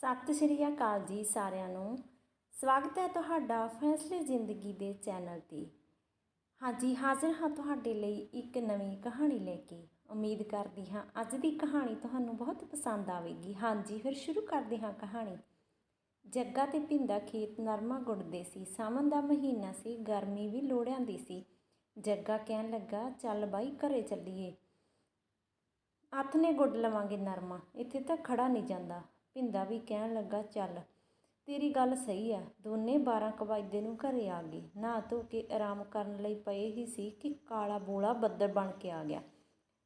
ਸਤਿ ਸ਼੍ਰੀ ਅਕਾਲ ਜੀ ਸਾਰਿਆਂ ਨੂੰ। ਸਵਾਗਤ ਹੈ ਤੁਹਾਡਾ ਫੈਸਲੇ ਜ਼ਿੰਦਗੀ ਦੇ ਚੈਨਲ ਤੇ। ਹਾਂਜੀ, ਹਾਜ਼ਰ ਹਾਂ ਤੁਹਾਡੇ ਲਈ ਇੱਕ ਨਵੀਂ ਕਹਾਣੀ ਲੈ ਕੇ। ਉਮੀਦ ਕਰਦੀ ਹਾਂ ਅੱਜ ਦੀ ਕਹਾਣੀ ਤੁਹਾਨੂੰ ਬਹੁਤ ਪਸੰਦ ਆਵੇਗੀ। ਹਾਂਜੀ, ਫਿਰ ਸ਼ੁਰੂ ਕਰਦੇ ਹਾਂ ਕਹਾਣੀ। ਜੱਗਾ ਤੇ ਪਿੰਦਾ ਖੇਤ ਨਰਮਾ ਗੁੱਡਦੇ ਸੀ। ਸਾਵਣ ਦਾ ਮਹੀਨਾ ਸੀ, ਗਰਮੀ ਵੀ ਲੋੜਿਆਂ ਦੀ ਸੀ। ਜੱਗਾ ਕਹਿਣ ਲੱਗਾ, ਚੱਲ ਬਾਈ, ਘਰੇ ਚੱਲੀਏ। ਹੱਥ ਨੇ ਗੁੱਡ ਲਵਾਂਗੇ ਨਰਮਾ। ਇੱਥੇ ਤਾਂ ਖੜਾ ਨਹੀਂ ਜਾਂਦਾ। ਭਿੰਦਾ ਵੀ ਕਹਿਣ ਲੱਗਾ, ਚੱਲ, ਤੇਰੀ ਗੱਲ ਸਹੀ ਆ। ਦੋਨੇ 12 ਕਵਾਇਦੇ ਨੂੰ ਘਰੇ ਆ ਗਏ। ਨਹਾ ਧੋ ਕੇ ਆਰਾਮ ਕਰਨ ਲਈ ਪਏ ਹੀ ਸੀ ਕਿ ਕਾਲਾ ਬੋਲਾ ਬੱਦਲ ਬਣ ਕੇ ਆ ਗਿਆ।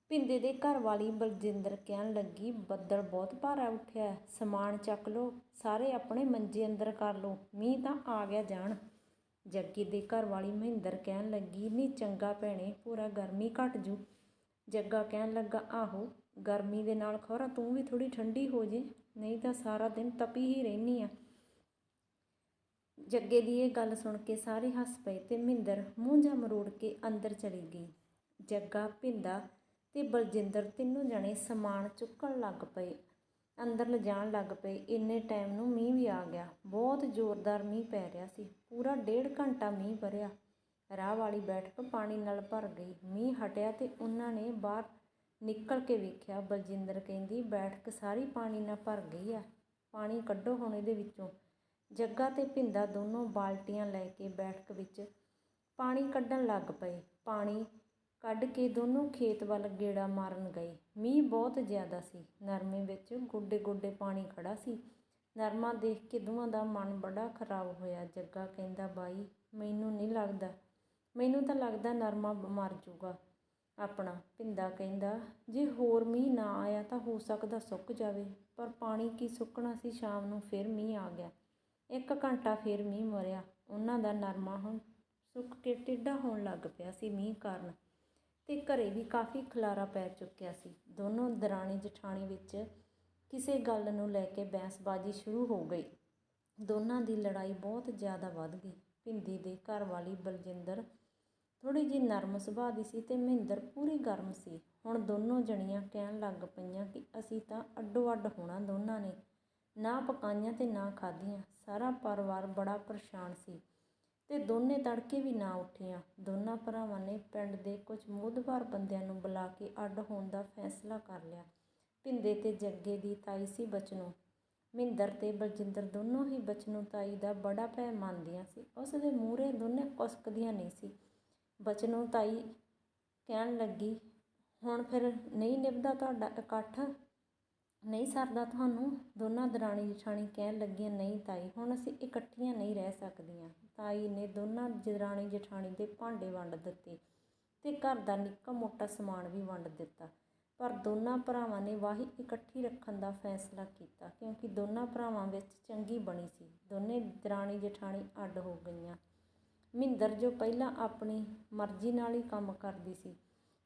ਭਿੰਦੇ ਦੇ ਘਰ ਵਾਲੀ ਬਲਜਿੰਦਰ ਕਹਿਣ ਲੱਗੀ, ਬੱਦਲ ਬਹੁਤ ਭਾਰਾ ਉੱਠਿਆ ਸਮਾਨ ਚੱਕ ਲਓ। ਸਾਰੇ ਆਪਣੇ ਮੰਜੇ ਅੰਦਰ ਕਰ ਲਓ। ਮੀਂਹ ਤਾਂ ਆ ਗਿਆ ਜਾਣ। ਜੱਗੀ ਦੇ ਘਰ ਵਾਲੀ ਮਹਿੰਦਰ ਕਹਿਣ ਲੱਗੀ, ਨਹੀਂ ਚੰਗਾ ਭੈਣੇ, ਪੂਰਾ ਗਰਮੀ ਘਟ ਜੂ। ਜੱਗਾ ਕਹਿਣ ਲੱਗਾ, ਆਹੋ, ਗਰਮੀ ਦੇ ਨਾਲ ਖੋਰਾ ਤੂੰ ਵੀ ਥੋੜੀ ਠੰਡੀ ਹੋ ਜੇ। ਨਹੀਂ ਤਾਂ ਸਾਰਾ ਦਿਨ ਤਪੀ ਹੀ ਰਹਿਨੀ ਆ। ਜੱਗੇ ਦੀ ਇਹ ਗੱਲ ਸੁਣ ਕੇ ਸਾਰੇ ਹੱਸ ਪਏ ਤੇ ਮਹਿੰਦਰ ਮੂੰਹ ਜਾਂ ਮਰੋੜ ਕੇ ਅੰਦਰ ਚਲੀ ਗਈ। ਜੱਗਾ, ਭਿੰਦਾ ਤੇ ਬਲਜਿੰਦਰ ਤਿੰਨੋਂ ਜਣੇ ਸਮਾਨ ਚੁੱਕਣ ਲੱਗ ਪਏ। ਅੰਦਰ ਲਿਜਾਣ ਲੱਗ ਪਏ। ਇੰਨੇ ਟਾਈਮ ਨੂੰ ਮੀਂਹ ਵੀ ਆ ਗਿਆ। ਬਹੁਤ ਜ਼ੋਰਦਾਰ ਮੀਂਹ ਪੈ ਰਿਹਾ ਸੀ। ਪੂਰਾ ਡੇਢ ਘੰਟਾ ਮੀਂਹ ਭਰਿਆ। ਰਾਹ ਵਾਲੀ ਬੈਠਕ ਪਾਣੀ ਨਾਲ ਭਰ ਗਈ। ਮੀਂਹ ਹਟਿਆ ਤੇ ਉਹਨਾਂ ਨੇ ਬਾਹਰ ਨਿਕਲ ਕੇ ਵੇਖਿਆ, ਬਲਜਿੰਦਰ ਕਹਿੰਦੀ ਬੈਠਕ ਸਾਰੀ ਪਾਣੀ ਨਾਲ ਭਰ ਗਈ ਆ। ਪਾਣੀ ਕੱਢੋ ਹੁਣ ਇਹਦੇ ਵਿੱਚੋਂ। ਜੱਗਾ ਤੇ ਭਿੰਦਾ ਦੋਨੋਂ ਬਾਲਟੀਆਂ ਲੈ ਕੇ ਬੈਠਕ ਵਿੱਚ ਪਾਣੀ ਕੱਢਣ ਲੱਗ ਪਏ। ਪਾਣੀ ਕੱਢ ਕੇ ਦੋਨੋਂ ਖੇਤ ਵੱਲ ਗੇੜਾ ਮਾਰਨ ਗਏ। ਮੀਂਹ ਬਹੁਤ ਜ਼ਿਆਦਾ ਸੀ। ਨਰਮੇ ਵਿੱਚ ਗੋਡੇ ਗੋਡੇ ਪਾਣੀ ਖੜਾ ਸੀ। ਨਰਮਾ ਦੇਖ ਕੇ ਦੋਵਾਂ ਦਾ ਮਨ ਬੜਾ ਖਰਾਬ ਹੋਇਆ। ਜੱਗਾ ਕਹਿੰਦਾ, ਬਾਈ, ਮੈਨੂੰ ਨਹੀਂ ਲੱਗਦਾ। ਮੈਨੂੰ ਤਾਂ ਲੱਗਦਾ ਨਰਮਾ ਮਰ ਜਾਊਗਾ ਆਪਣਾ ਭਿੰਦਾ ਕਹਿੰਦਾ, ਜੇ ਹੋਰ ਮੀਂਹ ਨਾ ਆਇਆ ਤਾਂ ਹੋ ਸਕਦਾ ਸੁੱਕ ਜਾਵੇ, ਪਰ ਪਾਣੀ ਕੀ ਸੁੱਕਣਾ ਸੀ ਸ਼ਾਮ ਨੂੰ ਫਿਰ ਮੀਂਹ ਆ ਗਿਆ। ਇੱਕ ਘੰਟਾ ਫਿਰ ਮੀਂਹ ਮਰਿਆ, ਉਹਨਾਂ ਦਾ ਨਰਮਾ ਹੁਣ ਸੁੱਕ ਕੇ ਟਿੱਡਾ ਹੋਣ ਲੱਗ ਪਿਆ ਸੀ ਮੀਂਹ ਕਾਰਨ ਤੇ ਘਰੇ ਵੀ ਕਾਫੀ ਖਲਾਰਾ ਪੈ ਚੁੱਕਿਆ ਸੀ। ਦੋਨੋਂ ਦਰਾਣੀ ਜਠਾਣੀ ਵਿੱਚ ਕਿਸੇ ਗੱਲ ਨੂੰ ਲੈ ਕੇ ਬਹਿਸਬਾਜ਼ੀ ਸ਼ੁਰੂ ਹੋ ਗਈ। ਦੋਨਾਂ ਦੀ ਲੜਾਈ ਬਹੁਤ ਜ਼ਿਆਦਾ ਵੱਧ ਗਈ। ਭਿੰਦੀ ਦੇ ਘਰ ਵਾਲੀ ਬਲਜਿੰਦਰ ਥੋੜ੍ਹੀ ਜਿਹੀ ਨਰਮ ਸੁਭਾਅ ਦੀ ਸੀ ਅਤੇ ਮਹਿੰਦਰ ਪੂਰੀ ਗਰਮ ਸੀ। ਹੁਣ ਦੋਨੋਂ ਜਣੀਆਂ ਕਹਿਣ ਲੱਗ ਪਈਆਂ ਕਿ ਅਸੀਂ ਤਾਂ ਅੱਡੋ ਅੱਡ ਹੋਣਾ ਦੋਨਾਂ ਨੇ। ਨਾ ਪਕਾਈਆਂ ਤੇ ਨਾ ਖਾਧੀਆਂ। ਸਾਰਾ ਪਰਿਵਾਰ ਬੜਾ ਪਰੇਸ਼ਾਨ ਸੀ ਤੇ ਦੋਨੇ ਤੜਕੇ ਵੀ ਨਾ ਉੱਠੀਆਂ। ਦੋਨਾਂ ਭਰਾਵਾਂ ਨੇ ਪਿੰਡ ਦੇ ਕੁਝ ਮੋਦਵਾਰ ਬੰਦਿਆਂ ਨੂੰ ਬੁਲਾ ਕੇ ਅੱਡ ਹੋਣ ਦਾ ਫੈਸਲਾ ਕਰ ਲਿਆ। ਭਿੰਦੇ ਤੇ ਜੱਗੇ ਦੀ ਤਾਈ ਸੀ ਬਚਨੋ। ਮਹਿੰਦਰ ਤੇ ਬਲਜਿੰਦਰ ਦੋਨੋਂ ਹੀ ਬਚਨੋ ਤਾਈ ਦਾ ਬੜਾ ਭੈ ਮੰਨਦੀਆਂ ਸੀ। ਉਸ ਦੇ ਮੂਹਰੇ ਦੋਨੇ ਕੁਸਕਦੀਆਂ ਨਹੀਂ ਸੀ। ਬਚਨੋ ਤਾਈ ਕਹਿਣ ਲੱਗੀ, ਹੁਣ ਫਿਰ ਨਹੀਂ ਨਿਭਦਾ ਤੁਹਾਡਾ ਇਕੱਠ? ਨਹੀਂ ਸਰਦਾ ਤੁਹਾਨੂੰ? ਦੋਨਾਂ ਦਰਾਣੀ ਜਠਾਣੀ ਕਹਿਣ ਲੱਗੀਆਂ, ਨਹੀਂ ਤਾਈ, ਹੁਣ ਅਸੀਂ ਇਕੱਠੀਆਂ ਨਹੀਂ ਰਹਿ ਸਕਦੀਆਂ। ਤਾਈ ਨੇ ਦੋਨਾਂ ਦਰਾਣੀ ਜਠਾਣੀ ਦੇ ਭਾਂਡੇ ਵੰਡ ਦਿੱਤੇ ਤੇ ਘਰ ਦਾ ਨਿੱਕਾ ਮੋਟਾ ਸਮਾਨ ਵੀ ਵੰਡ ਦਿੱਤਾ। ਪਰ ਦੋਨਾਂ ਭਰਾਵਾਂ ਨੇ ਵਾਹੀ ਇਕੱਠੀ ਰੱਖਣ ਦਾ ਫੈਸਲਾ ਕੀਤਾ, ਕਿਉਂਕਿ ਦੋਨਾਂ ਭਰਾਵਾਂ ਵਿੱਚ ਚੰਗੀ ਬਣੀ ਸੀ। ਦੋਨੇ ਦਰਾਣੀ ਜਠਾਣੀ ਅੱਡ ਹੋ ਗਈਆਂ। ਮਹਿੰਦਰ ਜੋ ਪਹਿਲਾਂ ਆਪਣੀ ਮਰਜ਼ੀ ਨਾਲ ਹੀ ਕੰਮ ਕਰਦੀ ਸੀ,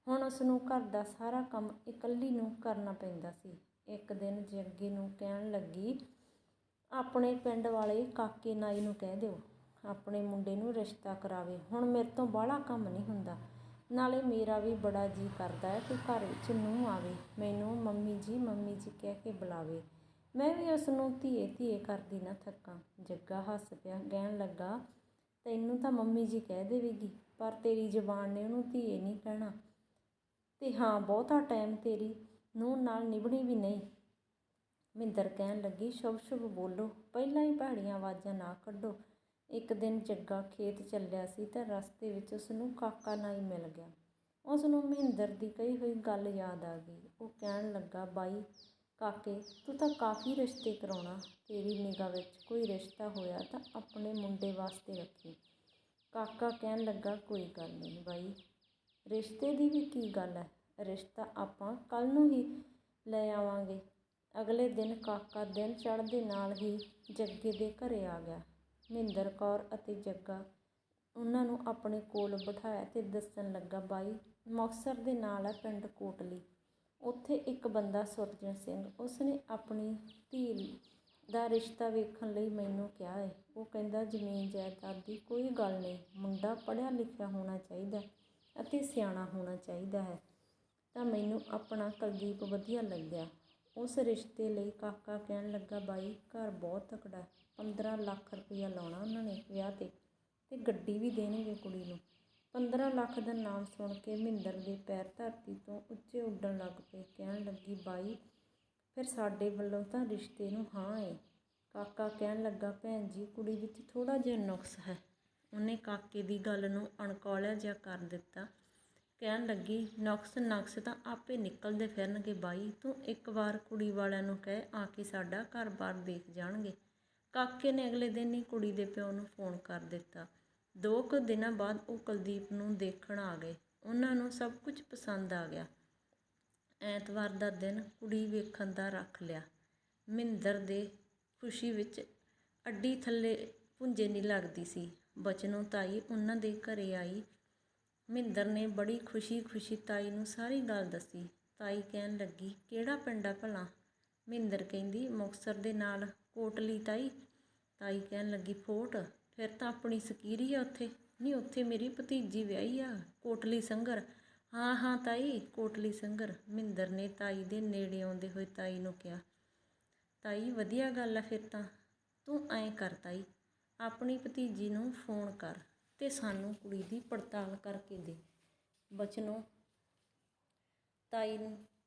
ਹੁਣ ਉਸ ਨੂੰ ਘਰ ਦਾ ਸਾਰਾ ਕੰਮ ਇਕੱਲੀ ਨੂੰ ਕਰਨਾ ਪੈਂਦਾ ਸੀ। ਇੱਕ ਦਿਨ ਜੱਗੇ ਨੂੰ ਕਹਿਣ ਲੱਗੀ, ਆਪਣੇ ਪਿੰਡ ਵਾਲੇ ਕਾਕੇ ਨਾਈ ਨੂੰ ਕਹਿ ਦਿਓ, ਆਪਣੇ ਮੁੰਡੇ ਨੂੰ ਰਿਸ਼ਤਾ ਕਰਾਵੇ, ਹੁਣ ਮੇਰੇ ਤੋਂ ਬਾਹਲਾ ਕੰਮ ਨਹੀਂ ਹੁੰਦਾ। ਨਾਲੇ ਮੇਰਾ ਵੀ ਬੜਾ ਜੀ ਕਰਦਾ ਹੈ ਕਿ ਘਰ ਵਿੱਚ ਨੂੰਹ ਆਵੇ, ਮੈਨੂੰ ਮੰਮੀ ਜੀ ਮੰਮੀ ਜੀ ਕਹਿ ਕੇ ਬੁਲਾਵੇ। ਮੈਂ ਵੀ ਉਸ ਨੂੰ ਧੀਏ ਧੀਏ ਕਰਦੀ ਨਾ ਥੱਕਾਂ ਜੱਗਾ ਹੱਸ ਪਿਆ, ਕਹਿਣ ਲੱਗਾ ਤੈਨੂੰ ਤਾਂ ਮੰਮੀ ਜੀ ਕਹਿ ਦੇਵੇਗੀ, ਪਰ ਤੇਰੀ ਜ਼ਬਾਨ ਨੇ ਉਹਨੂੰ ਧੀਏ ਨਹੀਂ ਕਹਿਣਾ। ਤੇ ਹਾਂ, ਬਹੁਤਾ ਟਾਈਮ ਤੇਰੀ ਨੂੰਹ ਨਾਲ ਨਿਭਣੀ ਵੀ ਨਹੀਂ। ਮਿੰਦਰ ਕਹਿਣ ਲੱਗੀ, ਸ਼ੁਭ ਸ਼ੁਭ ਬੋਲੋ, ਪਹਿਲਾਂ ਹੀ ਭੈੜੀਆਂ ਆਵਾਜ਼ਾਂ ਨਾ ਕੱਢੋ। ਇੱਕ ਦਿਨ ਜੱਗਾ ਖੇਤ ਚੱਲਿਆ ਸੀ ਤਾਂ ਰਸਤੇ ਵਿੱਚ ਉਸ ਨੂੰ ਕਾਕਾ ਨਾਈ ਮਿਲ ਗਿਆ। ਉਸ ਨੂੰ ਮਹਿੰਦਰ ਦੀ ਕਹੀ ਹੋਈ ਗੱਲ ਯਾਦ ਆ ਗਈ। ਉਹ ਕਹਿਣ ਲੱਗਾ, ਬਾਈ ਕਾਕੇ, ਤੂੰ ਤਾਂ ਕਾਫੀ ਰਿਸ਼ਤੇ ਕਰਾਉਣਾ। ਤੇਰੀ ਨਿਗਾਹ ਵਿੱਚ ਕੋਈ ਰਿਸ਼ਤਾ ਹੋਇਆ ਤਾਂ ਆਪਣੇ ਮੁੰਡੇ ਵਾਸਤੇ ਰੱਖੀ। ਕਾਕਾ ਕਹਿਣ ਲੱਗਾ, ਕੋਈ ਗੱਲ ਨਹੀਂ ਬਾਈ। ਰਿਸ਼ਤੇ ਦੀ ਵੀ ਕੀ ਗੱਲ ਹੈ? ਰਿਸ਼ਤਾ ਆਪਾਂ ਕੱਲ ਨੂੰ ਹੀ ਲੈ ਆਵਾਂਗੇ। ਅਗਲੇ ਦਿਨ ਕਾਕਾ ਦਿਨ ਚੜ੍ਹਦੇ ਨਾਲ ਹੀ ਜੱਗੇ ਦੇ ਘਰੇ ਆ ਗਿਆ। ਮਹਿੰਦਰ ਕੌਰ ਅਤੇ ਜੱਗਾ ਉਹਨਾਂ ਨੂੰ ਆਪਣੇ ਕੋਲ ਬਿਠਾਇਆ ਤੇ ਦੱਸਣ ਲੱਗਾ, ਬਾਈ, ਮੁਕਤਸਰ ਦੇ ਨਾਲ ਹੈ ਪਿੰਡ ਕੋਟਲੀ। ਉੱਥੇ ਇੱਕ ਬੰਦਾ ਸੁਰਜਣ ਸਿੰਘ, ਉਸਨੇ ਆਪਣੀ ਧੀ ਦਾ ਰਿਸ਼ਤਾ ਵੇਖਣ ਲਈ ਮੈਨੂੰ ਕਿਹਾ ਹੈ ਉਹ ਕਹਿੰਦਾ, ਜ਼ਮੀਨ ਜਾਇਦਾਦ ਦੀ ਕੋਈ ਗੱਲ ਨਹੀਂ। ਮੁੰਡਾ ਪੜ੍ਹਿਆ ਲਿਖਿਆ ਹੋਣਾ ਚਾਹੀਦਾ ਅਤੇ ਸਿਆਣਾ ਹੋਣਾ ਚਾਹੀਦਾ ਹੈ। ਤਾਂ ਮੈਨੂੰ ਆਪਣਾ ਕੁਲਦੀਪ ਵਧੀਆ ਲੱਗਿਆ। ਉਸ ਰਿਸ਼ਤੇ ਲਈ ਕਾਕਾ ਕਹਿਣ ਲੱਗਾ, ਬਾਈ, ਘਰ ਬਹੁਤ ਤਕੜਾ 15 ਲੱਖ ਰੁਪਈਆ ਲਾਉਣਾ ਉਹਨਾਂ ਨੇ ਵਿਆਹ ਤੇ ਤੇ ਗੱਡੀ ਵੀ ਦੇਣਗੇ ਕੁੜੀ ਨੂੰ। 15 ਲੱਖ ਦਾ ਨਾਮ ਸੁਣ ਕੇ ਮਹਿੰਦਰ ਦੇ ਪੈਰ ਧਰਤੀ ਤੋਂ ਉੱਚੇ ਉੱਡਣ ਲੱਗ ਪਏ, ਕਹਿਣ ਲੱਗੀ, ਬਾਈ, ਫਿਰ ਸਾਡੇ ਵੱਲੋਂ ਤਾਂ ਰਿਸ਼ਤੇ ਨੂੰ ਹਾਂ ਏ। ਕਾਕਾ ਕਹਿਣ ਲੱਗਾ, ਭੈਣ ਜੀ, ਕੁੜੀ ਵਿੱਚ ਥੋੜਾ ਜਿਹਾ ਨੁਕਸ ਹੈ। ਉਹਨੇ ਕਾਕੇ ਦੀ ਗੱਲ ਨੂੰ ਅਣਕੌਲਿਆ ਜਿਹਾ ਕਰ ਦਿੱਤਾ। ਕਹਿਣ ਲੱਗੀ, ਨੁਕਸ, ਨਕਸ ਤਾਂ ਆਪੇ ਨਿਕਲਦੇ ਫਿਰਨਗੇ ਬਾਈ। ਤੂੰ ਇੱਕ ਵਾਰ ਕੁੜੀ ਵਾਲਿਆਂ ਨੂੰ ਕਹਿ, ਆ ਕੇ ਸਾਡਾ ਘਰ-ਬਾਰ ਦੇਖ ਜਾਣਗੇ। ਕਾਕੇ ਨੇ ਅਗਲੇ ਦਿਨ ਹੀ ਕੁੜੀ ਦੇ ਪਿਓ ਨੂੰ ਫੋਨ ਕਰ ਦਿੱਤਾ। ਦੋ ਕੁ ਦਿਨਾਂ ਬਾਅਦ ਉਹ ਕੁਲਦੀਪ ਨੂੰ ਦੇਖਣ ਆ ਗਏ। ਉਹਨਾਂ ਨੂੰ ਸਭ ਕੁਝ ਪਸੰਦ ਆ ਗਿਆ। ਐਤਵਾਰ ਦਾ ਦਿਨ ਕੁੜੀ ਵੇਖਣ ਦਾ ਰੱਖ ਲਿਆ। ਮਹਿੰਦਰ ਦੇ ਖੁਸ਼ੀ ਵਿੱਚ ਅੱਡੀ ਥੱਲੇ ਪੁੰਜੇ ਨਹੀਂ ਲੱਗਦੀ ਸੀ। ਬਚਨੋਂ ਤਾਈ ਉਹਨਾਂ ਦੇ ਘਰੇ ਆਈ। ਮਹਿੰਦਰ ਨੇ ਬੜੀ ਖੁਸ਼ੀ-ਖੁਸ਼ੀ ਤਾਈ ਨੂੰ ਸਾਰੀ ਗੱਲ ਦੱਸੀ। ਤਾਈ ਕਹਿਣ ਲੱਗੀ, ਕਿਹੜਾ ਪਿੰਡ ਆ ਭਲਾ? ਮਹਿੰਦਰ ਕਹਿੰਦੀ, ਮੁਕਤਸਰ ਦੇ ਨਾਲ ਕੋਟਲੀ ਤਾਈ? ਤਾਈ ਕਹਿਣ ਲੱਗੀ ਫੋਟ ਫਿਰ ਤਾਂ ਆਪਣੀ ਸਕੀਰੀ ਆ ਉੱਥੇ। ਨਹੀਂ ਉੱਥੇ ਮੇਰੀ ਭਤੀਜੀ ਵਿਆਹੀ ਆ, ਕੋਟਲੀ ਸੰਗਰ। ਹਾਂ ਹਾਂ ਤਾਈ, ਕੋਟਲੀ ਸੰਗਰ। ਮਹਿੰਦਰ ਨੇ ਤਾਈ ਦੇ ਨੇੜੇ ਆਉਂਦੇ ਹੋਏ ਤਾਈ ਨੂੰ ਕਿਹਾ, ਤਾਈ, ਵਧੀਆ ਗੱਲ ਆ ਫਿਰ ਤਾਂ। ਤੂੰ ਐਂ ਕਰ ਤਾਈ, ਆਪਣੀ ਭਤੀਜੀ ਨੂੰ ਫੋਨ ਕਰ ਤੇ ਸਾਨੂੰ ਕੁੜੀ ਦੀ ਪੜਤਾਲ ਕਰਕੇ ਦੇ। ਬਚਨੋ ਤਾਈ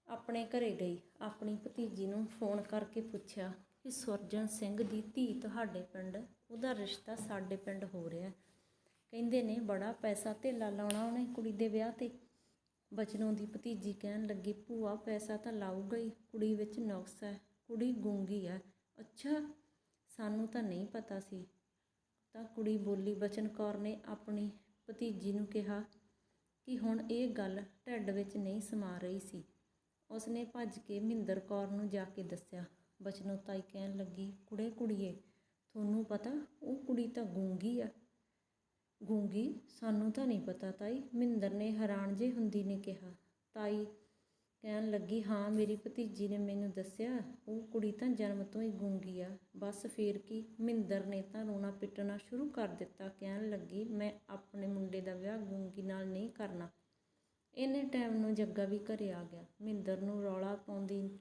ਆਪਣੇ ਘਰੇ ਗਈ, ਆਪਣੀ ਭਤੀਜੀ ਨੂੰ ਫੋਨ ਕਰਕੇ ਪੁੱਛਿਆ ਕਿ ਸੁਰਜਨ ਸਿੰਘ ਦੀ ਧੀ ਤੁਹਾਡੇ ਪਿੰਡ ਉਹਦਾ ਰਿਸ਼ਤਾ ਸਾਡੇ ਪਿੰਡ ਹੋ ਰਿਹਾ ਕਹਿੰਦੇ ਨੇ ਬੜਾ ਪੈਸਾ ਧੇਲਾ ਲਾਉਣਾ ਉਹਨੇ ਕੁੜੀ ਦੇ ਵਿਆਹ ਤੇ। ਬਚਨੋਂ ਦੀ ਭਤੀਜੀ ਕਹਿਣ ਲੱਗੀ, ਭੂਆ ਪੈਸਾ ਤਾਂ ਲਾਊਗਾ ਹੀ, ਕੁੜੀ ਵਿੱਚ ਨੁਕਸ ਹੈ, ਕੁੜੀ ਗੂੰਗੀ ਹੈ। ਅੱਛਾ, ਸਾਨੂੰ ਤਾਂ ਨਹੀਂ ਪਤਾ ਸੀ। ਤਾਂ ਕੁੜੀ ਬੋਲੀ, ਬਚਨ ਕੌਰ ਨੇ ਆਪਣੀ ਭਤੀਜੀ ਨੂੰ ਕਿਹਾ ਕਿ ਹੁਣ ਇਹ ਗੱਲ ਢਿੱਡ ਵਿੱਚ ਨਹੀਂ ਸਮਾ ਰਹੀ ਸੀ। ਉਸਨੇ ਭੱਜ ਕੇ ਮਹਿੰਦਰ ਕੌਰ ਨੂੰ ਜਾ ਕੇ ਦੱਸਿਆ। ਬਚਨੋਂ ਤਾਈ ਕਹਿਣ ਲੱਗੀ, ਕੁੜੇ ਕੁੜੀਏ ਤੁਹਾਨੂੰ ਪਤਾ, ਉਹ ਕੁੜੀ ਤਾਂ ਗੂੰਗੀ ਆ। ਗੂੰਗੀ, ਸਾਨੂੰ ਤਾਂ ਨਹੀਂ ਪਤਾ ਤਾਈ। ਮਹਿੰਦਰ ਨੇ ਹੈਰਾਨ ਜੇ ਹੁੰਦੀ ਨੇ ਕਿਹਾ, ਤਾਈ, ਕਹਿਣ ਲੱਗੀ, ਹਾਂ, ਮੇਰੀ ਭਤੀਜੀ ਨੇ ਮੈਨੂੰ ਦੱਸਿਆ, ਉਹ ਕੁੜੀ ਤਾਂ ਜਨਮ ਤੋਂ ਹੀ ਗੂੰਗੀ ਆ। ਬਸ ਫੇਰ ਕੀ, ਮਹਿੰਦਰ ਨੇ ਤਾਂ ਰੋਣਾ ਪਿੱਟਣਾ ਸ਼ੁਰੂ ਕਰ ਦਿੱਤਾ। ਕਹਿਣ ਲੱਗੀ, ਮੈਂ ਆਪਣੇ ਮੁੰਡੇ ਦਾ ਵਿਆਹ ਗੂੰਗੀ ਨਾਲ ਨਹੀਂ ਕਰਨਾ। ਇੰਨੇ ਟਾਈਮ ਨੂੰ ਜੱਗਾ ਵੀ ਘਰੇ ਆ ਗਿਆ। ਮਹਿੰਦਰ ਨੂੰ ਰੌਲਾ ਪਾਉਂਦੀ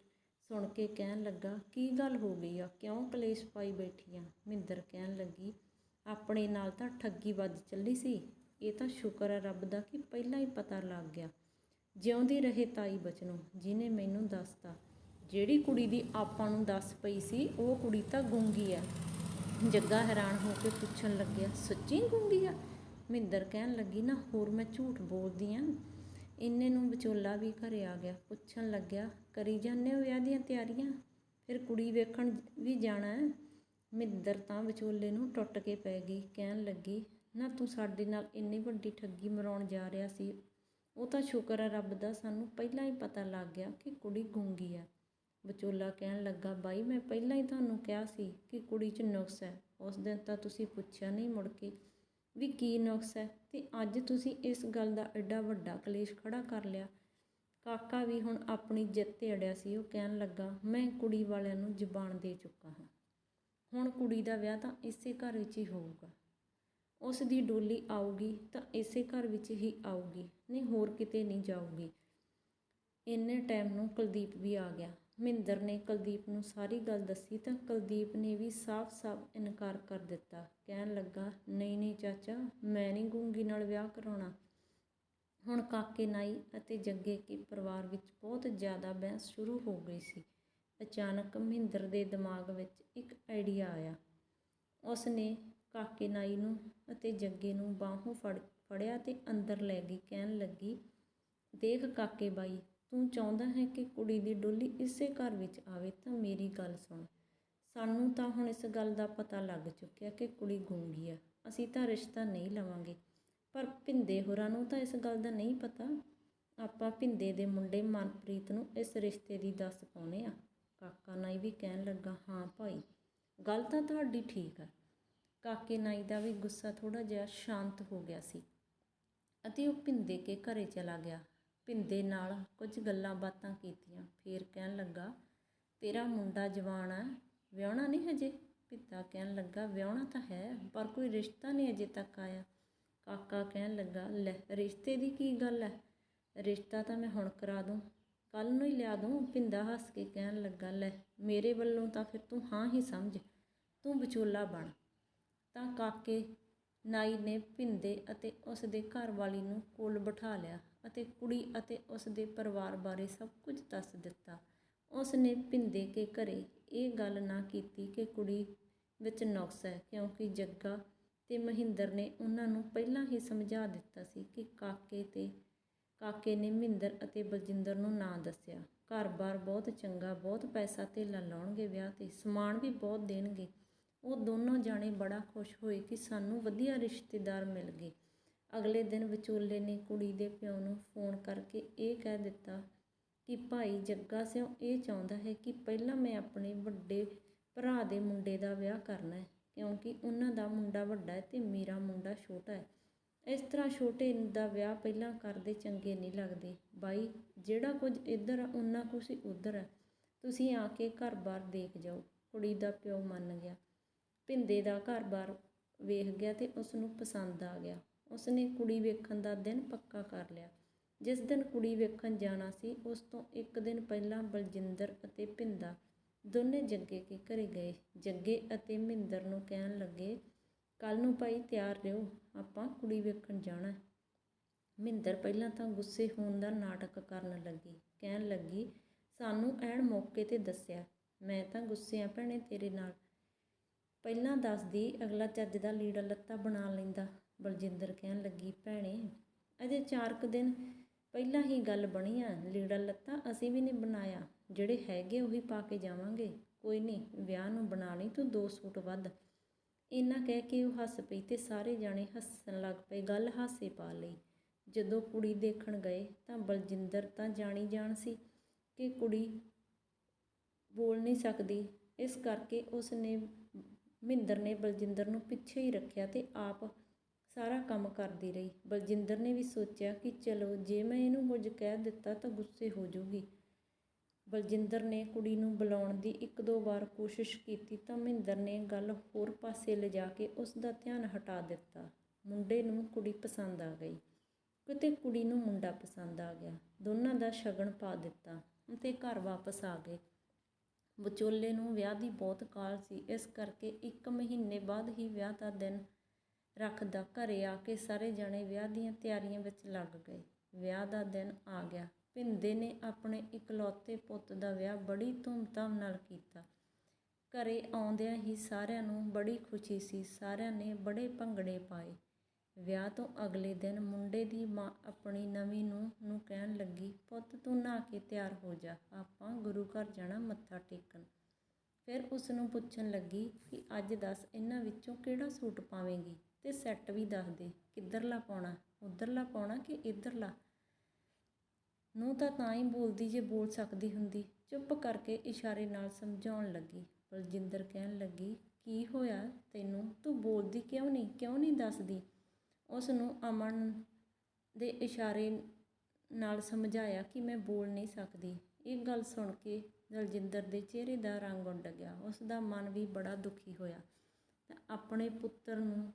ਸੁਣ ਕੇ ਕਹਿਣ ਲੱਗਾ, ਕੀ ਗੱਲ ਹੋ ਗਈ ਆ? ਕਿਉਂ ਕਲੇਸ਼ ਪਾਈ ਬੈਠੀ ਆ? ਮਹਿੰਦਰ ਕਹਿਣ ਲੱਗੀ, ਆਪਣੇ ਨਾਲ ਤਾਂ ਠੱਗੀ ਵੱਜ ਚੱਲੀ ਸੀ। ਇਹ ਤਾਂ ਸ਼ੁਕਰ ਹੈ ਰੱਬ ਦਾ ਕਿ ਪਹਿਲਾਂ ਹੀ ਪਤਾ ਲੱਗ ਗਿਆ। ਜਿਉਂਦੀ ਰਹੇ ਤਾਈ ਬਚਨੋ, ਜਿਹਨੇ ਮੈਨੂੰ ਦੱਸਤਾ। ਜਿਹੜੀ ਕੁੜੀ ਦੀ ਆਪਾਂ ਨੂੰ ਦੱਸ ਪਈ ਸੀ, ਉਹ ਕੁੜੀ ਤਾਂ ਗੂੰਗੀ ਆ। ਜੱਗਾ ਹੈਰਾਨ ਹੋ ਕੇ ਪੁੱਛਣ ਲੱਗਿਆ, ਸੱਚੀ ਗੂੰਗੀ ਆ? ਮਹਿੰਦਰ ਕਹਿਣ ਲੱਗੀ, ਨਾ, ਹੋਰ ਮੈਂ ਝੂਠ ਬੋਲਦੀ ਆ। ਇੰਨੇ ਨੂੰ ਵਿਚੋਲਾ ਵੀ ਘਰੇ ਆ ਗਿਆ, ਪੁੱਛਣ ਲੱਗਿਆ, ਕਰੀ ਜਾਂਦੇ ਹੋ ਵਿਆਹ ਦੀਆਂ ਤਿਆਰੀਆਂ? ਫਿਰ ਕੁੜੀ ਵੇਖਣ ਵੀ ਜਾਣਾ ਹੈ। ਮਹਿੰਦਰ ਤਾਂ ਵਿਚੋਲੇ ਨੂੰ ਟੁੱਟ ਕੇ ਪੈ ਗਈ, ਕਹਿਣ ਲੱਗੀ, ਨਾ ਤੂੰ ਸਾਡੇ ਨਾਲ ਇੰਨੀ ਵੱਡੀ ਠੱਗੀ ਮਰਾਉਣ ਜਾ ਰਿਹਾ ਸੀ। ਉਹ ਤਾਂ ਸ਼ੁਕਰ ਹੈ ਰੱਬ ਦਾ, ਸਾਨੂੰ ਪਹਿਲਾਂ ਹੀ ਪਤਾ ਲੱਗ ਗਿਆ ਕਿ ਕੁੜੀ ਗੂੰਗੀ ਆ। ਵਿਚੋਲਾ ਕਹਿਣ ਲੱਗਾ, ਬਾਈ, ਮੈਂ ਪਹਿਲਾਂ ਹੀ ਤੁਹਾਨੂੰ ਕਿਹਾ ਸੀ ਕਿ ਕੁੜੀ 'ਚ ਨੁਕਸ ਹੈ। ਉਸ ਦਿਨ ਤਾਂ ਤੁਸੀਂ ਪੁੱਛਿਆ ਨਹੀਂ ਮੁੜ ਕੇ। ਵੀ ਕੀ ਨੁਕਸ ਹੈ? ਅਤੇ ਅੱਜ ਤੁਸੀਂ ਇਸ ਗੱਲ ਦਾ ਐਡਾ ਵੱਡਾ ਕਲੇਸ਼ ਖੜਾ ਕਰ ਲਿਆ। ਕਾਕਾ ਵੀ ਹੁਣ ਆਪਣੀ ਜਿੱਤ ਤੇ ਅੜਿਆ ਸੀ। ਉਹ ਕਹਿਣ ਲੱਗਾ, ਮੈਂ ਕੁੜੀ ਵਾਲਿਆਂ ਨੂੰ ਜ਼ਬਾਨ ਦੇ ਚੁੱਕਾ ਹਾਂ। ਹੁਣ ਕੁੜੀ ਦਾ ਵਿਆਹ ਤਾਂ ਇਸੇ ਘਰ ਵਿੱਚ ਹੀ ਹੋਊਗਾ। ਉਸ ਦੀ ਡੋਲੀ ਆਊਗੀ ਤਾਂ ਇਸੇ ਘਰ ਵਿੱਚ ਹੀ ਆਊਗੀ। ਨਹੀਂ, ਹੋਰ ਕਿਤੇ ਨਹੀਂ ਜਾਊਗੀ। ਇੰਨੇ ਟਾਈਮ ਨੂੰ ਕੁਲਦੀਪ ਵੀ ਆ ਗਿਆ। ਮਹਿੰਦਰ ਨੇ ਕੁਲਦੀਪ ਨੂੰ ਸਾਰੀ ਗੱਲ ਦੱਸੀ ਤਾਂ ਕੁਲਦੀਪ ਨੇ ਵੀ ਸਾਫ਼-ਸਾਫ਼ ਇਨਕਾਰ ਕਰ ਦਿੱਤਾ। ਕਹਿਣ ਲੱਗਾ, ਨਹੀਂ ਨਹੀਂ ਚਾਚਾ, ਮੈਂ ਨਹੀਂ ਗੂੰਗੀ ਨਾਲ ਵਿਆਹ ਕਰਾਉਣਾ। ਹੁਣ ਕਾਕੇ ਨਾਈ ਅਤੇ ਜੱਗੇ ਕੇ ਪਰਿਵਾਰ ਵਿੱਚ ਬਹੁਤ ਜ਼ਿਆਦਾ ਬਹਿਸ ਸ਼ੁਰੂ ਹੋ ਗਈ ਸੀ। ਅਚਾਨਕ ਮਹਿੰਦਰ ਦੇ ਦਿਮਾਗ ਵਿੱਚ ਇੱਕ ਆਈਡੀਆ ਆਇਆ। ਉਸ ਨੇ ਕਾਕੇ ਨਾਈ ਨੂੰ ਅਤੇ ਜੱਗੇ ਨੂੰ ਬਾਹੋਂ ਫੜ, ਫੜਿਆ ਤੇ ਅੰਦਰ ਲੈ ਗਈ। ਕਹਿਣ ਲੱਗੀ, ਦੇਖ ਕਾਕੇ ਬਾਈ ਤੂੰ ਚਾਹੁੰਦਾ ਹੈ ਕਿ ਕੁੜੀ ਦੀ ਡੋਲੀ ਇਸੇ ਘਰ ਵਿੱਚ ਆਵੇ ਤਾਂ ਮੇਰੀ ਗੱਲ ਸੁਣ। ਸਾਨੂੰ ਤਾਂ ਹੁਣ ਇਸ ਗੱਲ ਦਾ ਪਤਾ ਲੱਗ ਚੁੱਕਿਆ ਕਿ ਕੁੜੀ ਗੂੰਗੀ ਆ। ਅਸੀਂ ਤਾਂ ਰਿਸ਼ਤਾ ਨਹੀਂ ਲਵਾਂਗੇ। ਪਰ ਭਿੰਦੇ ਹੋਰਾਂ ਨੂੰ ਤਾਂ ਇਸ ਗੱਲ ਦਾ ਨਹੀਂ ਪਤਾ। ਆਪਾਂ ਭਿੰਦੇ ਦੇ ਮੁੰਡੇ ਮਨਪ੍ਰੀਤ ਨੂੰ ਇਸ ਰਿਸ਼ਤੇ ਦੀ ਦੱਸ ਪਾਉਨੇ ਆ। ਕਾਕਾ ਨਾਈ ਵੀ ਕਹਿਣ ਲੱਗਾ, ਹਾਂ ਭਾਈ, ਗੱਲ ਤਾਂ ਤੁਹਾਡੀ ਠੀਕ ਆ। ਕਾਕੇ ਨਾਈ ਦਾ ਵੀ ਗੁੱਸਾ ਥੋੜਾ ਜਿਹਾ ਸ਼ਾਂਤ ਹੋ ਗਿਆ ਸੀ ਅਤੇ ਉਹ ਭਿੰਦੇ ਕੇ ਘਰੇ ਚਲਾ ਗਿਆ। ਭਿੰਦੇ ਨਾਲ ਕੁਝ ਗੱਲਾਂ ਬਾਤਾਂ ਕੀਤੀਆਂ। ਫਿਰ ਕਹਿਣ ਲੱਗਾ, ਤੇਰਾ ਮੁੰਡਾ ਜਵਾਨ ਆ, ਵਿਆਹਣਾ ਨਹੀਂ ਹਜੇ? ਪਿਤਾ ਕਹਿਣ ਲੱਗਾ, ਵਿਆਹਣਾ ਤਾਂ ਹੈ, ਪਰ ਕੋਈ ਰਿਸ਼ਤਾ ਨਹੀਂ ਅਜੇ ਤੱਕ ਆਇਆ। ਕਾਕਾ ਕਹਿਣ ਲੱਗਾ, ਲੈ, ਰਿਸ਼ਤੇ ਦੀ ਕੀ ਗੱਲ ਹੈ ਰਿਸ਼ਤਾ ਤਾਂ ਮੈਂ ਹੁਣ ਕਰਾ ਦੂੰ, ਕੱਲ ਨੂੰ ਹੀ ਲਿਆ ਦੂੰ। ਭਿੰਦਾ ਹੱਸ ਕੇ ਕਹਿਣ ਲੱਗਾ, ਲੈ, ਮੇਰੇ ਵੱਲੋਂ ਤਾਂ ਫਿਰ ਤੂੰ ਹਾਂ ਹੀ ਸਮਝ, ਤੂੰ ਵਿਚੋਲਾ ਬਣ। ਤਾਂ ਕਾਕੇ ਨਾਈ ਨੇ ਭਿੰਦੇ ਅਤੇ ਉਸ ਦੇ ਘਰ ਵਾਲੀ ਨੂੰ ਕੋਲ ਬਿਠਾ ਲਿਆ। ਅਤੇ ਕੁੜੀ ਅਤੇ ਉਸ ਦੇ ਪਰਿਵਾਰ ਬਾਰੇ ਸਭ ਕੁਝ ਦੱਸ ਦਿੱਤਾ। ਉਸ ਨੇ ਭਿੰਦੇ ਕੇ ਘਰੇ ਇਹ ਗੱਲ ਨਾ ਕੀਤੀ ਕਿ ਕੁੜੀ ਵਿੱਚ ਨੁਕਸ ਹੈ, ਕਿਉਂਕਿ ਜੱਗਾ ਤੇ ਮਹਿੰਦਰ ਨੇ ਉਹਨਾਂ ਨੂੰ ਪਹਿਲਾਂ ਹੀ ਸਮਝਾ ਦਿੱਤਾ ਸੀ ਕਿ ਕਾਕੇ ਤੇ ਕਾਕੇ ਨੇ ਮਹਿੰਦਰ ਅਤੇ ਬਲਜਿੰਦਰ ਨੂੰ ਨਾ ਦੱਸਿਆ। ਘਰ-ਬਾਰ ਬਹੁਤ ਚੰਗਾ, ਬਹੁਤ ਪੈਸਾ ਧੇਲਾ ਲਾਉਣਗੇ ਵਿਆਹ ਤੇ, ਸਮਾਨ ਵੀ ਬਹੁਤ ਦੇਣਗੇ। ਉਹ ਦੋਨੋਂ ਜਾਣੇ ਬੜਾ ਖੁਸ਼ ਹੋਏ ਕਿ ਸਾਨੂੰ ਵਧੀਆ ਰਿਸ਼ਤੇਦਾਰ ਮਿਲ ਗਏ। ਅਗਲੇ ਦਿਨ ਵਿਚੋਲੇ ਨੇ ਕੁੜੀ ਦੇ ਪਿਓ ਨੂੰ ਫੋਨ ਕਰਕੇ ਇਹ ਕਹਿ ਦਿੱਤਾ ਕਿ ਭਾਈ ਜੱਗਾ ਸਿਉਂ ਇਹ ਚਾਹੁੰਦਾ ਹੈ ਕਿ ਪਹਿਲਾਂ ਮੈਂ ਆਪਣੇ ਵੱਡੇ ਭਰਾ ਦੇ ਮੁੰਡੇ ਦਾ ਵਿਆਹ ਕਰਨਾ ਹੈ, ਕਿਉਂਕਿ ਉਹਨਾਂ ਦਾ ਮੁੰਡਾ ਵੱਡਾ ਹੈ ਤੇ ਮੇਰਾ ਮੁੰਡਾ ਛੋਟਾ ਹੈ। ਇਸ ਤਰ੍ਹਾਂ ਛੋਟੇ ਦਾ ਵਿਆਹ ਪਹਿਲਾਂ ਕਰਦੇ ਚੰਗੇ ਨਹੀਂ ਲੱਗਦੇ। ਬਾਈ, ਜਿਹੜਾ ਕੁਝ ਇੱਧਰ ਆ ਉਹਨਾਂ ਕੁਝ ਉੱਧਰ ਹੈ ਤੁਸੀਂ ਆ ਕੇ ਘਰ-ਬਾਰ ਦੇਖ ਜਾਓ। ਕੁੜੀ ਦਾ ਪਿਓ ਮੰਨ ਗਿਆ। ਭਿੰਦੇ ਦਾ ਘਰ-ਬਾਰ ਵੇਖ ਗਿਆ ਤੇ ਉਸ ਨੂੰ ਪਸੰਦ ਆ ਗਿਆ। ਉਸਨੇ ਕੁੜੀ ਵੇਖਣ ਦਾ ਦਿਨ ਪੱਕਾ ਕਰ ਲਿਆ। ਜਿਸ ਦਿਨ ਕੁੜੀ ਵੇਖਣ ਜਾਣਾ ਸੀ, ਉਸ ਤੋਂ ਇੱਕ ਦਿਨ ਪਹਿਲਾਂ ਬਲਜਿੰਦਰ ਅਤੇ ਭਿੰਦਾ ਦੋਨੇ ਜੱਗੇ ਕੇ ਘਰੇ ਗਏ। ਜੱਗੇ ਅਤੇ ਮਹਿੰਦਰ ਨੂੰ ਕਹਿਣ ਲੱਗੇ ਕੱਲ ਨੂੰ ਭਾਈ ਤਿਆਰ ਰਹੋ, ਆਪਾਂ ਕੁੜੀ ਵੇਖਣ ਜਾਣਾ ਮਹਿੰਦਰ ਪਹਿਲਾਂ ਤਾਂ ਗੁੱਸੇ ਹੋਣ ਦਾ ਨਾਟਕ ਕਰਨ ਲੱਗੀ। ਕਹਿਣ ਲੱਗੀ, ਸਾਨੂੰ ਐਨ ਮੌਕੇ ਤੇ ਦੱਸਿਆ, ਮੈਂ ਤਾਂ ਗੁੱਸੇ ਆ ਭੈਣੇ ਤੇਰੇ ਨਾਲ। ਪਹਿਲਾਂ ਦੱਸਦੀ, ਅਗਲਾ ਚੱਜ ਦਾ ਲੀੜਾ ਲੱਤਾ ਬਣਾ ਲੈਂਦਾ। ਬਲਜਿੰਦਰ ਕਹਿਣ ਲੱਗੀ, ਭੈਣੇ, ਅਜੇ ਚਾਰ ਕੁ ਦਿਨ ਪਹਿਲਾਂ ਹੀ ਗੱਲ ਬਣੀ ਆ, ਲੀੜਾ ਲੱਤਾ ਅਸੀਂ ਵੀ ਨਹੀਂ ਬਣਾਇਆ। ਜਿਹੜੇ ਹੈਗੇ ਉਹੀ ਪਾ ਕੇ ਜਾਵਾਂਗੇ। ਕੋਈ ਨਹੀਂ, ਵਿਆਹ ਨੂੰ ਬਣਾ ਲਈ ਤੂੰ ਦੋ ਸੂਟ ਵੱਧ। ਇੰਨਾ ਕਹਿ ਕੇ ਉਹ ਹੱਸ ਪਈ ਤੇ ਸਾਰੇ ਜਾਣੇ ਹੱਸਣ ਲੱਗ ਪਏ, ਗੱਲ ਹਾਸੇ ਪਾ ਲਈ। ਜਦੋਂ ਕੁੜੀ ਦੇਖਣ ਗਏ ਤਾਂ ਬਲਜਿੰਦਰ ਤਾਂ ਜਾਣੀ ਜਾਣ ਸੀ ਕਿ ਕੁੜੀ ਬੋਲ ਨਹੀਂ ਸਕਦੀ। ਇਸ ਕਰਕੇ ਉਸ ਨੇ ਮਹਿੰਦਰ ਨੇ ਬਲਜਿੰਦਰ ਨੂੰ ਪਿੱਛੇ ਹੀ ਰੱਖਿਆ ਤੇ ਆਪ ਸਾਰਾ ਕੰਮ ਕਰਦੀ ਰਹੀ। ਬਲਜਿੰਦਰ ਨੇ ਵੀ ਸੋਚਿਆ ਕਿ ਚਲੋ, ਜੇ ਮੈਂ ਇਹਨੂੰ ਕੁਝ ਕਹਿ ਦਿੱਤਾ ਤਾਂ ਗੁੱਸੇ ਹੋ ਜਾਊਗੀ। ਬਲਜਿੰਦਰ ਨੇ ਕੁੜੀ ਨੂੰ ਬੁਲਾਉਣ ਦੀ ਇੱਕ ਦੋ ਵਾਰ ਕੋਸ਼ਿਸ਼ ਕੀਤੀ ਤਾਂ ਮਹਿੰਦਰ ਨੇ ਗੱਲ ਹੋਰ ਪਾਸੇ ਲਿਜਾ ਕੇ ਉਸ ਦਾ ਧਿਆਨ ਹਟਾ ਦਿੱਤਾ। ਮੁੰਡੇ ਨੂੰ ਕੁੜੀ ਪਸੰਦ ਆ ਗਈ। ਕਿਤੇ ਕੁੜੀ ਨੂੰ ਮੁੰਡਾ ਪਸੰਦ ਆ ਗਿਆ। ਦੋਨਾਂ ਦਾ ਸ਼ਗਨ ਪਾ ਦਿੱਤਾ ਤੇ ਘਰ ਵਾਪਸ ਆ ਗਏ। ਵਿਚੋਲੇ ਨੂੰ ਵਿਆਹ ਦੀ ਬਹੁਤ ਕਾਲ ਸੀ। ਇਸ ਕਰਕੇ ਇੱਕ ਮਹੀਨੇ ਬਾਅਦ ਹੀ ਵਿਆਹ ਦਾ ਦਿਨ ਰੱਖਦਾ ਘਰੇ ਆ ਕੇ ਸਾਰੇ ਜਣੇ ਵਿਆਹ ਦੀਆਂ ਤਿਆਰੀਆਂ ਵਿੱਚ ਲੱਗ ਗਏ। ਵਿਆਹ ਦਾ ਦਿਨ ਆ ਗਿਆ। ਭਿੰਦੇ ਨੇ ਆਪਣੇ ਇਕਲੌਤੇ ਪੁੱਤ ਦਾ ਵਿਆਹ ਬੜੀ ਧੂਮਧਾਮ ਨਾਲ ਕੀਤਾ। ਘਰੇ ਆਉਂਦਿਆਂ ਹੀ ਸਾਰਿਆਂ ਨੂੰ ਬੜੀ ਖੁਸ਼ੀ ਸੀ। ਸਾਰਿਆਂ ਨੇ ਬੜੇ ਭੰਗੜੇ ਪਾਏ। ਵਿਆਹ ਤੋਂ ਅਗਲੇ ਦਿਨ ਮੁੰਡੇ ਦੀ ਮਾਂ ਆਪਣੀ ਨਵੀਂ ਨੂੰ ਨੂੰ ਕਹਿਣ ਲੱਗੀ, ਪੁੱਤ, ਤੂੰ ਨਹਾ ਕੇ ਤਿਆਰ ਹੋ ਜਾ। ਆਪਾਂ ਗੁਰੂ ਘਰ ਜਾਣਾ ਮੱਥਾ ਟੇਕਣ। ਫਿਰ ਉਸ ਨੂੰ ਪੁੱਛਣ ਲੱਗੀ ਕਿ, ਅੱਜ ਦੱਸ, ਇਹਨਾਂ ਵਿੱਚੋਂ ਕਿਹੜਾ ਸੂਟ ਪਾਵੇਂਗੀ? ਤੇ ਸੈੱਟ ਵੀ ਦੱਸ ਦੇ ਕਿੱਧਰਲਾ ਪਾਉਣਾ, ਉੱਧਰਲਾ ਪਾਉਣਾ ਕਿ ਇੱਧਰਲਾ? ਨੂੰ ਤਾਂ ਤਾਂ ਹੀ ਬੋਲਦੀ ਜੇ ਬੋਲ ਸਕਦੀ ਹੁੰਦੀ। ਚੁੱਪ ਕਰਕੇ ਇਸ਼ਾਰੇ ਨਾਲ ਸਮਝਾਉਣ ਲੱਗੀ। ਬਲਜਿੰਦਰ ਕਹਿਣ ਲੱਗੀ, ਕੀ ਹੋਇਆ ਤੈਨੂੰ? ਤੂੰ ਬੋਲਦੀ ਕਿਉਂ ਨਹੀਂ? ਕਿਉਂ ਨਹੀਂ ਦੱਸਦੀ? ਉਸ ਨੂੰ ਅਮਨ ਦੇ ਇਸ਼ਾਰੇ ਨਾਲ ਸਮਝਾਇਆ ਕਿ ਮੈਂ ਬੋਲ ਨਹੀਂ ਸਕਦੀ। ਇਹ ਗੱਲ ਸੁਣ ਕੇ ਦਲਜਿੰਦਰ ਦੇ ਚਿਹਰੇ ਦਾ ਰੰਗ ਉੱਡ ਗਿਆ। ਉਸ ਦਾ ਮਨ ਵੀ ਬੜਾ ਦੁਖੀ ਹੋਇਆ। ਆਪਣੇ ਪੁੱਤਰ ਨੂੰ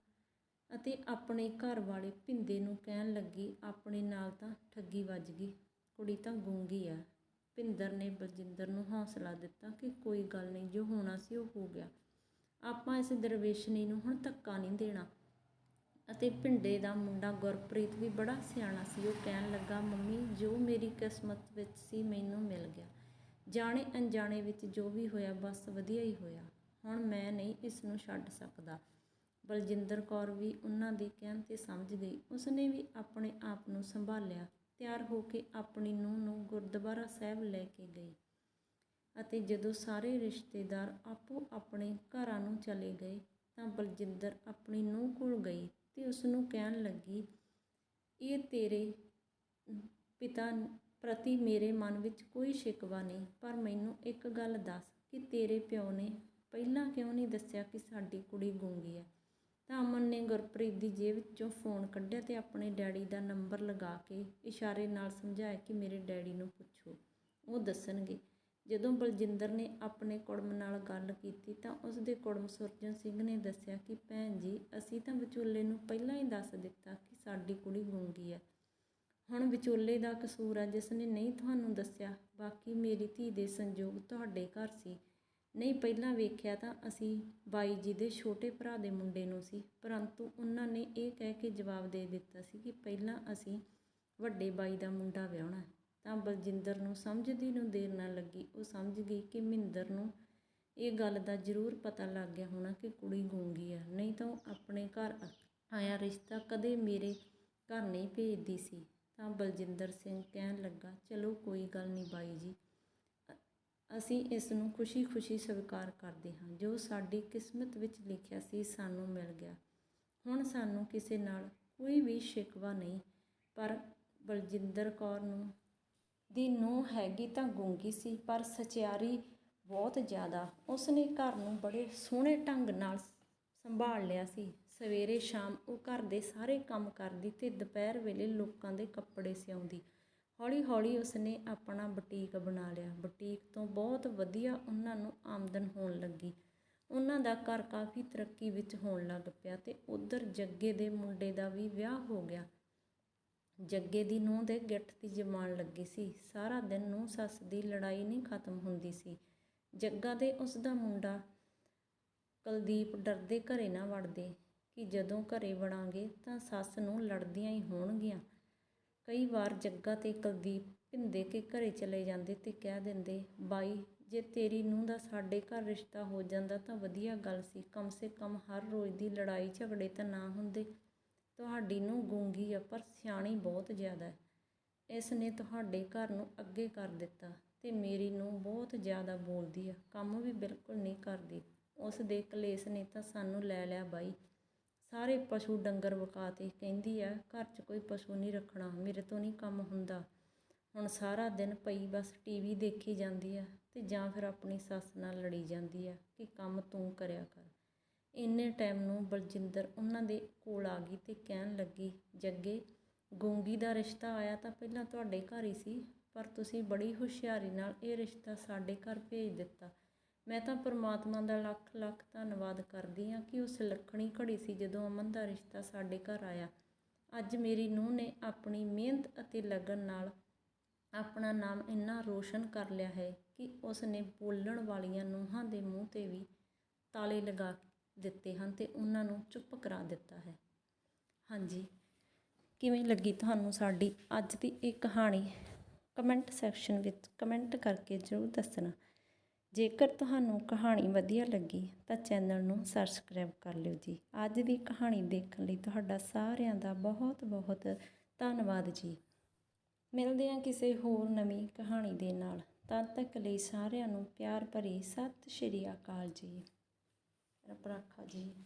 ਅਤੇ ਆਪਣੇ ਘਰ ਵਾਲੇ ਭਿੰਦੇ ਨੂੰ ਕਹਿਣ ਲੱਗੀ, ਆਪਣੇ ਨਾਲ ਤਾਂ ਠੱਗੀ ਵੱਜ ਗਈ, ਕੁੜੀ ਤਾਂ ਗੂੰਗੀ ਆ। ਭਿੰਦਰ ਨੇ ਬਲਜਿੰਦਰ ਨੂੰ ਹੌਸਲਾ ਦਿੱਤਾ ਕਿ ਕੋਈ ਗੱਲ ਨਹੀਂ, ਜੋ ਹੋਣਾ ਸੀ ਉਹ ਹੋ ਗਿਆ। ਆਪਾਂ ਇਸ ਦਰਵੇਸ਼ਨੀ ਨੂੰ ਹੁਣ ਧੱਕਾ ਨਹੀਂ ਦੇਣਾ। ਅਤੇ ਭਿੰਡੇ ਦਾ ਮੁੰਡਾ ਗੁਰਪ੍ਰੀਤ ਵੀ ਬੜਾ ਸਿਆਣਾ ਸੀ। ਉਹ ਕਹਿਣ ਲੱਗਾ, ਮੰਮੀ, ਜੋ ਮੇਰੀ ਕਿਸਮਤ ਵਿੱਚ ਸੀ, ਮੈਨੂੰ ਮਿਲ ਗਿਆ। ਜਾਣੇ ਅਣਜਾਣੇ ਵਿੱਚ ਜੋ ਵੀ ਹੋਇਆ, ਬਸ ਵਧੀਆ ਹੀ ਹੋਇਆ। ਹੁਣ ਮੈਂ ਨਹੀਂ ਇਸ ਨੂੰ ਛੱਡ ਸਕਦਾ। ਬਲਜਿੰਦਰ ਕੌਰ ਵੀ ਉਹਨਾਂ ਦੇ ਕਹਿਣ ਤੇ ਸਮਝ ਗਈ। ਉਸਨੇ ਵੀ ਆਪਣੇ ਆਪ ਨੂੰ ਸੰਭਾਲਿਆ, ਤਿਆਰ ਹੋ ਕੇ ਆਪਣੀ ਨੂੰਹ ਨੂੰ ਗੁਰਦੁਆਰਾ ਸਾਹਿਬ ਲੈ ਕੇ ਗਈ ਅਤੇ ਜਦੋਂ ਸਾਰੇ ਰਿਸ਼ਤੇਦਾਰ ਆਪੋ ਆਪਣੇ ਘਰਾਂ ਨੂੰ ਚਲੇ ਗਏ ਤਾਂ ਬਲਜਿੰਦਰ ਆਪਣੀ ਨੂੰਹ ਕੋਲ ਗਈ ਤੇ ਉਸ ਨੂੰ ਕਹਿਣ ਲੱਗੀ, ਇਹ ਤੇਰੇ ਪਿਤਾ ਪ੍ਰਤੀ ਮੇਰੇ ਮਨ ਵਿੱਚ ਕੋਈ ਸ਼ਿਕਵਾ ਨਹੀਂ, ਪਰ ਮੈਨੂੰ ਇੱਕ ਗੱਲ ਦੱਸ ਕਿ ਤੇਰੇ ਪਿਓ ਨੇ ਪਹਿਲਾਂ ਕਿਉਂ ਨਹੀਂ ਦੱਸਿਆ ਕਿ ਸਾਡੀ ਕੁੜੀ ਗੂੰਗੀ ਹੈ? ਤਾਂ ਅਮਨ ਨੇ ਗੁਰਪ੍ਰੀਤ ਦੀ ਜੇਬ ਵਿੱਚੋਂ ਫੋਨ ਕੱਢਿਆ ਅਤੇ ਆਪਣੇ ਡੈਡੀ ਦਾ ਨੰਬਰ ਲਗਾ ਕੇ ਇਸ਼ਾਰੇ ਨਾਲ ਸਮਝਾਇਆ ਕਿ ਮੇਰੇ ਡੈਡੀ ਨੂੰ ਪੁੱਛੋ। ਉਹ ਦੱਸਣਗੇ, ਜਦੋਂ ਬਲਜਿੰਦਰ ਨੇ ਆਪਣੇ ਕੁੜਮ ਨਾਲ ਗੱਲ ਕੀਤੀ ਤਾਂ ਉਸ ਦੇ ਕੁੜਮ ਸੁਰਜਨ ਸਿੰਘ ਨੇ ਦੱਸਿਆ ਕਿ, ਭੈਣ ਜੀ, ਅਸੀਂ ਤਾਂ ਵਿਚੋਲੇ ਨੂੰ ਪਹਿਲਾਂ ਹੀ ਦੱਸ ਦਿੱਤਾ ਕਿ ਸਾਡੀ ਕੁੜੀ ਗੂੰਗੀ ਹੈ। ਹੁਣ ਵਿਚੋਲੇ ਦਾ ਕਸੂਰ ਹੈ ਜਿਸ ਨੇ ਨਹੀਂ ਤੁਹਾਨੂੰ ਦੱਸਿਆ। ਬਾਕੀ ਮੇਰੀ ਧੀ ਦੇ ਸੰਜੋਗ ਤੁਹਾਡੇ ਘਰ ਸੀ। ਨਹੀਂ, ਪਹਿਲਾਂ ਵੇਖਿਆ ਤਾਂ ਅਸੀਂ ਬਾਈ ਜੀ ਦੇ ਛੋਟੇ ਭਰਾ ਦੇ ਮੁੰਡੇ ਨੂੰ ਸੀ, ਪਰੰਤੂ ਉਹਨਾਂ ਨੇ ਇਹ ਕਹਿ ਕੇ ਜਵਾਬ ਦੇ ਦਿੱਤਾ ਸੀ ਕਿ ਪਹਿਲਾਂ ਅਸੀਂ ਵੱਡੇ ਬਾਈ ਦਾ ਮੁੰਡਾ ਵਿਆਹਣਾ ਤਾਂ ਬਲਜਿੰਦਰ ਨੂੰ ਸਮਝਦੀ ਨੂੰ ਦੇਰ ਨਾ ਲੱਗੀ। ਉਹ ਸਮਝ ਗਈ ਕਿ ਮਹਿੰਦਰ ਨੂੰ ਇਹ ਗੱਲ ਦਾ ਜ਼ਰੂਰ ਪਤਾ ਲੱਗ ਗਿਆ ਹੋਣਾ ਕਿ ਕੁੜੀ ਗੂੰਗੀ ਆ, ਨਹੀਂ ਤਾਂ ਉਹ ਆਪਣੇ ਘਰ ਆਇਆ ਰਿਸ਼ਤਾ ਕਦੇ ਮੇਰੇ ਘਰ ਨਹੀਂ ਭੇਜਦੀ ਸੀ। ਤਾਂ ਬਲਜਿੰਦਰ ਸਿੰਘ ਕਹਿਣ ਲੱਗਾ, ਚਲੋ, ਕੋਈ ਗੱਲ ਨਹੀਂ ਬਾਈ ਜੀ ਅਸੀਂ ਇਸ ਨੂੰ ਖੁਸ਼ੀ-ਖੁਸ਼ੀ ਸਵੀਕਾਰ ਕਰਦੇ ਹਾਂ। ਜੋ ਸਾਡੀ ਕਿਸਮਤ ਵਿੱਚ ਲਿਖਿਆ ਸੀ, ਸਾਨੂੰ ਮਿਲ ਗਿਆ। ਹੁਣ ਸਾਨੂੰ ਕਿਸੇ ਨਾਲ ਕੋਈ ਵੀ ਸ਼ਿਕਵਾ ਨਹੀਂ, ਪਰ ਬਲਜਿੰਦਰ ਕੌਰ ਨੂੰ ਦੀ ਨੂੰਹ ਹੈਗੀ ਤਾਂ ਗੂੰਗੀ ਸੀ, ਪਰ ਸਚਿਆਰੀ ਬਹੁਤ ਜ਼ਿਆਦਾ। ਉਸਨੇ ਘਰ ਨੂੰ ਬੜੇ ਸੋਹਣੇ ਢੰਗ ਨਾਲ ਸੰਭਾਲ ਲਿਆ ਸੀ। ਸਵੇਰੇ ਸ਼ਾਮ ਉਹ ਘਰ ਦੇ ਸਾਰੇ ਕੰਮ ਕਰਦੀ ਤੇ ਦੁਪਹਿਰ ਵੇਲੇ ਲੋਕਾਂ ਦੇ ਕੱਪੜੇ ਸਿਉਂਦੀ। ਹੌਲੀ ਹੌਲੀ ਉਸਨੇ ਆਪਣਾ ਬੁਟੀਕ ਬਣਾ ਲਿਆ। ਬੁਟੀਕ ਤੋਂ ਬਹੁਤ ਵਧੀਆ ਉਹਨਾਂ ਨੂੰ ਆਮਦਨ ਹੋਣ ਲੱਗੀ। ਉਹਨਾਂ ਦਾ ਘਰ ਕਾਫੀ ਤਰੱਕੀ ਵਿੱਚ ਹੋਣ ਲੱਗ ਪਿਆ ਤੇ ਉਧਰ ਜੱਗੇ ਦੇ ਮੁੰਡੇ ਦਾ ਵੀ ਵਿਆਹ ਹੋ ਗਿਆ। ਜੱਗੇ ਦੀ ਨੂੰਹ ਦੇ ਗਿੱਠ ਦੀ ਜਮਾਨ ਲੱਗੀ ਸੀ। ਸਾਰਾ ਦਿਨ ਨੂੰਹ ਸੱਸ ਦੀ ਲੜਾਈ ਨਹੀਂ ਖਤਮ ਹੁੰਦੀ ਸੀ। ਜੱਗਾ ਦੇ ਉਸ ਦਾ ਮੁੰਡਾ ਕੁਲਦੀਪ ਡਰਦੇ ਘਰੇ ਨਾ ਵੜਦੇ ਕਿ ਜਦੋਂ ਘਰੇ ਵੜਾਂਗੇ ਤਾਂ ਸੱਸ ਨੂੰ ਲੜਦੀਆਂ ਹੀ ਹੋਣਗੀਆਂ। ਕਈ ਵਾਰ ਜੱਗਾ ਤੇ ਕੁਲਦੀਪ ਭਿੰਦੇ ਕੇ ਘਰ ਚਲੇ ਜਾਂਦੇ ਅਤੇ ਕਹਿ ਦਿੰਦੇ, ਬਾਈ, ਜੇ ਤੇਰੀ ਨੂੰਹ ਦਾ ਸਾਡੇ ਘਰ ਰਿਸ਼ਤਾ ਹੋ ਜਾਂਦਾ ਤਾਂ ਵਧੀਆ ਗੱਲ ਸੀ। ਕਮ ਸੇ ਕਮ ਹਰ ਰੋਜ਼ ਦੀ ਲੜਾਈ ਝਗੜੇ ਤਾਂ ਨਾ ਹੁੰਦੇ। ਤੁਹਾਡੀ ਨੂੰਹ ਗੂੰਗੀ ਆ, ਪਰ ਸਿਆਣੀ ਬਹੁਤ ਜ਼ਿਆਦਾ ਇਸ ਨੇ ਤੁਹਾਡੇ ਘਰ ਨੂੰ ਅੱਗੇ ਕਰ ਦਿੱਤਾ ਤੇ ਮੇਰੀ ਨੂੰਹ ਬਹੁਤ ਜ਼ਿਆਦਾ ਬੋਲਦੀ ਆ। ਕੰਮ ਵੀ ਬਿਲਕੁਲ ਨਹੀਂ ਕਰਦੀ। ਉਸ ਦੇ ਕਲੇਸ਼ ਨੇ ਤਾਂ ਸਾਨੂੰ ਲੈ ਲਿਆ ਬਾਈ। ਸਾਰੇ ਪਸ਼ੂ ਡੰਗਰ ਵਿਕਾ 'ਤੇ ਕਹਿੰਦੀ ਆ, ਘਰ 'ਚ ਕੋਈ ਪਸ਼ੂ ਨਹੀਂ ਰੱਖਣਾ, ਮੇਰੇ ਤੋਂ ਨਹੀਂ ਕੰਮ ਹੁੰਦਾ। ਹੁਣ ਸਾਰਾ ਦਿਨ ਪਈ ਬਸ ਟੀਵੀ ਦੇਖੀ ਜਾਂਦੀ ਆ ਤੇ ਜਾਂ ਫਿਰ ਆਪਣੀ ਸੱਸ ਨਾਲ ਲੜੀ ਜਾਂਦੀ ਆ ਕਿ ਕੰਮ ਤੂੰ ਕਰਿਆ ਕਰ। ਇੰਨੇ ਟਾਈਮ ਨੂੰ ਬਲਜਿੰਦਰ ਉਹਨਾਂ ਦੇ ਕੋਲ ਆ ਗਈ ਤੇ ਕਹਿਣ ਲੱਗੀ, ਜੱਗੇ, ਗੂੰਗੀ ਦਾ ਰਿਸ਼ਤਾ ਆਇਆ ਤਾਂ ਪਹਿਲਾਂ ਤੁਹਾਡੇ ਘਰ ਹੀ ਸੀ, ਪਰ ਤੁਸੀਂ ਬੜੀ ਹੁਸ਼ਿਆਰੀ ਨਾਲ ਇਹ ਰਿਸ਼ਤਾ ਸਾਡੇ ਘਰ ਭੇਜ ਦਿੱਤਾ। ਮੈਂ ਤਾਂ ਪਰਮਾਤਮਾ ਦਾ ਲੱਖ ਲੱਖ ਧੰਨਵਾਦ ਕਰਦੀ ਹਾਂ ਕਿ ਉਸ ਲੱਖਣੀ ਘੜੀ ਸੀ ਜਦੋਂ ਅਮਨ ਦਾ ਰਿਸ਼ਤਾ ਸਾਡੇ ਘਰ ਆਇਆ। ਅੱਜ ਮੇਰੀ ਨੂੰਹ ਨੇ ਆਪਣੀ ਮਿਹਨਤ ਅਤੇ ਲਗਨ ਨਾਲ ਆਪਣਾ ਨਾਮ ਇੰਨਾ ਰੋਸ਼ਨ ਕਰ ਲਿਆ ਹੈ ਕਿ ਉਸ ਨੇ ਬੋਲਣ ਵਾਲੀਆਂ ਨੂੰਹਾਂ ਦੇ ਮੂੰਹ ਤੇ ਵੀ ਤਾਲੇ ਲਗਾ ਦਿੱਤੇ ਹਨ ਤੇ ਉਹਨਾਂ ਨੂੰ ਚੁੱਪ ਕਰਾ ਦਿੱਤਾ ਹੈ। ਹਾਂਜੀ, ਕਿਵੇਂ ਲੱਗੀ ਤੁਹਾਨੂੰ ਸਾਡੀ ਅੱਜ ਦੀ ਇਹ ਕਹਾਣੀ? ਕਮੈਂਟ ਸੈਕਸ਼ਨ ਵਿੱਚ ਕਮੈਂਟ ਕਰਕੇ ਜ਼ਰੂਰ ਦੱਸਣਾ। ਜੇਕਰ ਤੁਹਾਨੂੰ ਕਹਾਣੀ ਵਧੀਆ ਲੱਗੀ, ਤਾਂ ਚੈਨਲ ਨੂੰ ਸਬਸਕ੍ਰਾਈਬ ਕਰ ਲਿਓ ਜੀ। ਅੱਜ ਦੀ ਕਹਾਣੀ ਦੇਖਣ ਲਈ ਤੁਹਾਡਾ ਸਾਰਿਆਂ ਦਾ ਬਹੁਤ ਬਹੁਤ ਧੰਨਵਾਦ ਜੀ। ਮਿਲਦੇ ਹਾਂ ਕਿਸੇ ਹੋਰ ਨਵੀਂ ਕਹਾਣੀ ਦੇ ਨਾਲ। ਤਦ ਤੱਕ ਲਈ ਸਾਰਿਆਂ ਨੂੰ ਪਿਆਰ ਭਰੀ ਸਤਿ ਸ਼੍ਰੀ ਅਕਾਲ ਜੀ। ਰੱਬ ਰਾਖਾ ਜੀ।